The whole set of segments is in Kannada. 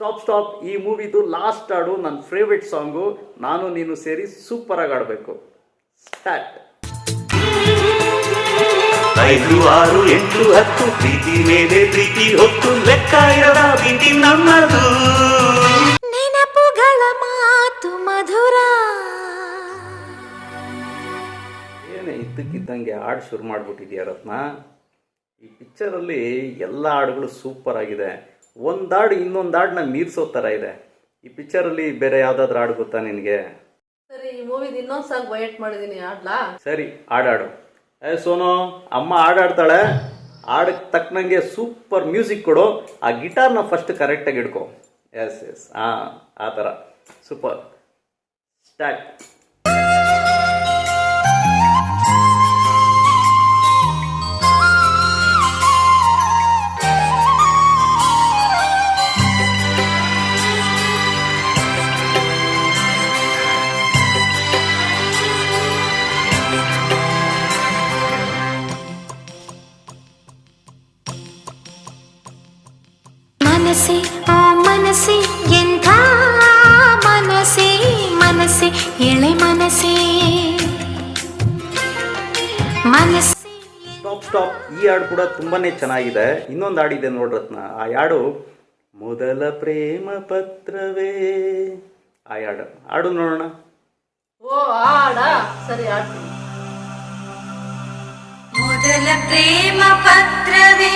ಸ್ಟಾಪ್ ಸ್ಟಾಪ್ ಈ ಮೂವಿದು ಲಾಸ್ಟ್ ಹಾಡು ನನ್ನ ಫೇವ್ರೆಟ್ ಸಾಂಗು ನಾನು ನೀನು ಸೇರಿ ಸೂಪರ್ ಆಗಿ ಆಡಬೇಕು ಸ್ಟಾರ್ಟ್ ಐದು ಆರು ಎಂಟು ಹತ್ತು ಪ್ರೀತಿ ಮೇಲೆ ಪ್ರೀತಿ ಹೊತ್ತು ಲೆಕ್ಕ ಇರದ ಪ್ರೀತಿ ನಮ್ಮದು ನೆನಪುಗಳ ಮಾತು ಮಧುರ. ಏನೇ ಇದ್ದಕ್ಕಿದ್ದಂಗೆ ಹಾಡು ಶುರು ಮಾಡಿಬಿಟ್ಟಿದ್ಯಾ ರತ್ನ? ಈ ಪಿಕ್ಚರಲ್ಲಿ ಎಲ್ಲ ಹಾಡುಗಳು ಸೂಪರ್ ಆಗಿದೆ. ಒಂದು ಹಾಡು ಇನ್ನೊಂದು ಹಾಡನ್ನ ಮೀರಿಸೋ ಥರ ಇದೆ. ಈ ಪಿಕ್ಚರಲ್ಲಿ ಬೇರೆ ಯಾವುದಾದ್ರೂ ಹಾಡು ಗೊತ್ತಾ ನಿನಗೆ? ಸರಿ ಈ ಮೂವಿ ಇನ್ನೊಂದು ಸಾಂಗ್ ವೈಟ್ ಮಾಡಿದ್ದೀನಿ ಆಡ್ಲಾ ಸರಿ ಹಾಡಾಡು. ಏ ಸೋನು ಅಮ್ಮ ಹಾಡಾಡ್ತಾಳೆ. ಹಾಡಕ್ಕೆ ತಕ್ಕನಂಗೆ ಸೂಪರ್ ಮ್ಯೂಸಿಕ್ ಕೊಡು. ಆ ಗಿಟಾರ್ನ ಫಸ್ಟ್ ಕರೆಕ್ಟಾಗಿ ಹಿಡ್ಕೊ. ಎಸ್ ಎಸ್ ಹಾಂ ಆ ಥರ ಸೂಪರ್. ಸ್ಟಾರ್ಟ್ ಮನಸ್ಸೆ ಓ ಮನಸ್ಸೆ ಎಂಥ ಮನಸ್ಸೆ ಮನಸ್ಸೆ ಎಳೆ ಮನಸ್ಸೆ. ಮನಸ್ಸೆ ಸ್ಟಾಪ್ ಸ್ಟಾಪ್ ಈ ಹಾಡು ಕೂಡ ತುಂಬಾನೇ ಚೆನ್ನಾಗಿದೆ. ಇನ್ನೊಂದು ಹಾಡಿದೆ ನೋಡ್ರತ್ನ ಆ ಹಾಡು ಮೊದಲ ಪ್ರೇಮ ಪತ್ರವೇ ಆ ಹಾಡು. ಹಾಡು ನೋಡೋಣ. ಓ ಹಾಡ? ಸರಿ ಹಾಡು ಮೊದಲ ಪ್ರೇಮ ಪತ್ರವೇ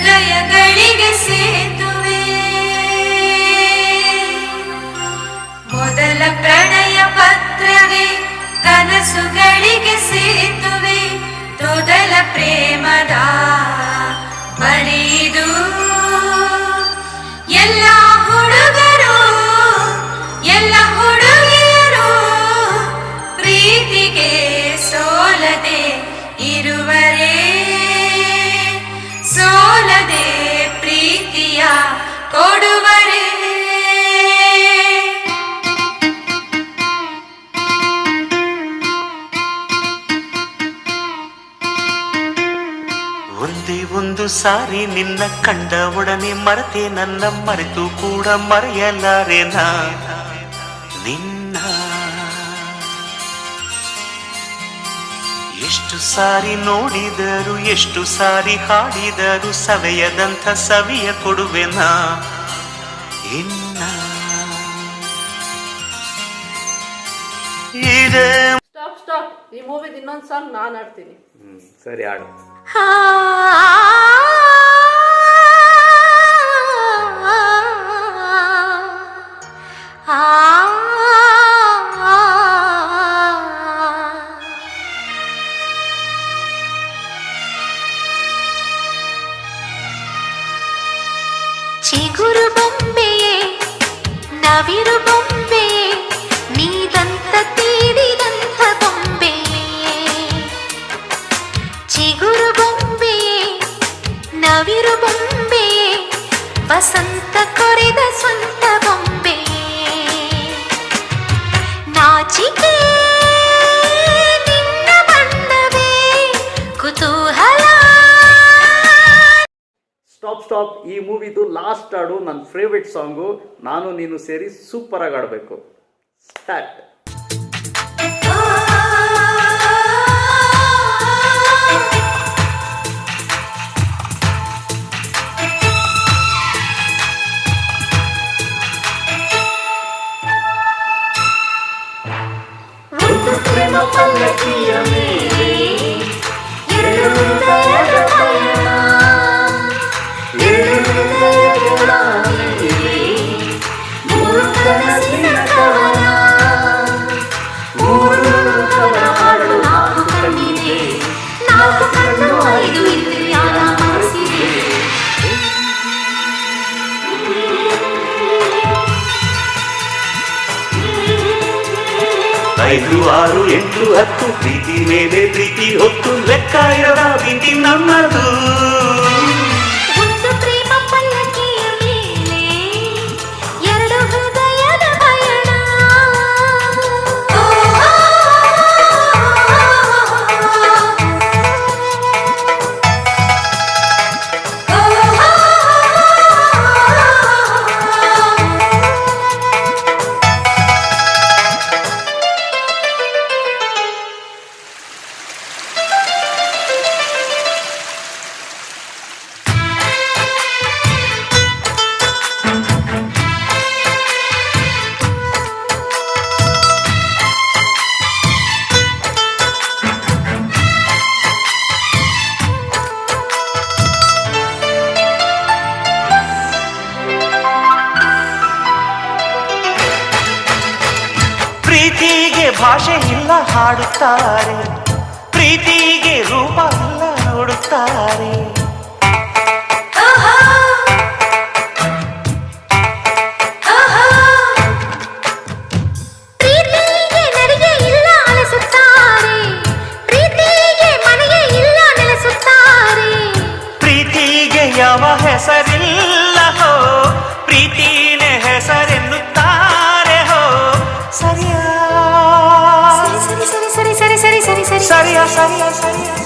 ಹೃದಯಗಳಿಗೆ ಸೇತುವೆ. ಮೊದಲ ಪ್ರಣಯ ಪತ್ರವೇ ಕನಸುಗಳಿಗೆ ಸೇತುವೆ. ತೊದಲ ಪ್ರೇಮದ ಬರೆದು ಎಲ್ಲ ಒಂದೇ ಸಾರಿ ನಿನ್ನ ಕಂಡ ಒಡನೆ ಮರೆತೆ ನನ್ನ ಮರೆತು ಕೂಡ ಮರೆಯಲಾರೆ ನಿನ್ನ ಎಷ್ಟು ಸಾರಿ ನೋಡಿದರು ಎಷ್ಟು ಸಾರಿ ಹಾಡಿದರು ಸವೆಯದಂಥ ಸವಿಯ ಕೊಡುವೆನಾ ಇನ್ನ ಇದೆ. ಸ್ಟಾಪ್ ಸ್ಟಾಪ್ ಈ ಮೂವಿದ ಇನ್ನೊಂದ್ ಸಾಂಗ್ ನಾನ್ ಆಡ್ತೀನಿ ಸರಿ ಹಾಡು. ಚಿಗುರು ಬೊಂಬೆಯೇ ನವಿರು ಬೊಂಬೆಯೇ ನೀದಂತ ತೀರಿದಂಥ ಚಿಗುರು ಬೊಂಬೆಯೇ ನವಿರು ಬೊಂಬೆಯೇ ವಸಂತ ಕೊರೆದ ಸ್ವಂತ ಬೊಂಬೆಯೇ ನಾಚಿಕೆ, ನಿನ್ನ ಬಣ್ಣವೇ ಸ್ಟಾಪ್ ಸ್ಟಾಪ್ ಈ ಮೂವಿದು ಲಾಸ್ಟ್ ಹಾಡು ನನ್ನ ಫೇವ್ರೆಟ್ ಸಾಂಗು ನಾನು, ನೀನು ಸೇರಿ ಸೂಪರ್ ಆಗಿ ಆಡಬೇಕು ಸ್ಟಾರ್ಟ್ ಐದು ಆರು ಎಂಟು ಹತ್ತು ಪ್ರೀತಿ ಮೇಲೆ ಪ್ರೀತಿ ಹೊತ್ತು ಲೆಕ್ಕ ಇರದ ಪ್ರೀತಿ ನಮ್ಮದು ಭಾಷೆ ಇಲ್ಲ ಹಾಡುತ್ತಾರೆ ಪ್ರೀತಿಗೆ ರೂಪ ಇಲ್ಲ ನೋಡುತ್ತಾರೆ. ಯಾವ ಹೆಸರಿಲ್ಲ ಹೋ ಪ್ರೀತಿ সারিয়া সারিয়া সারিয়া।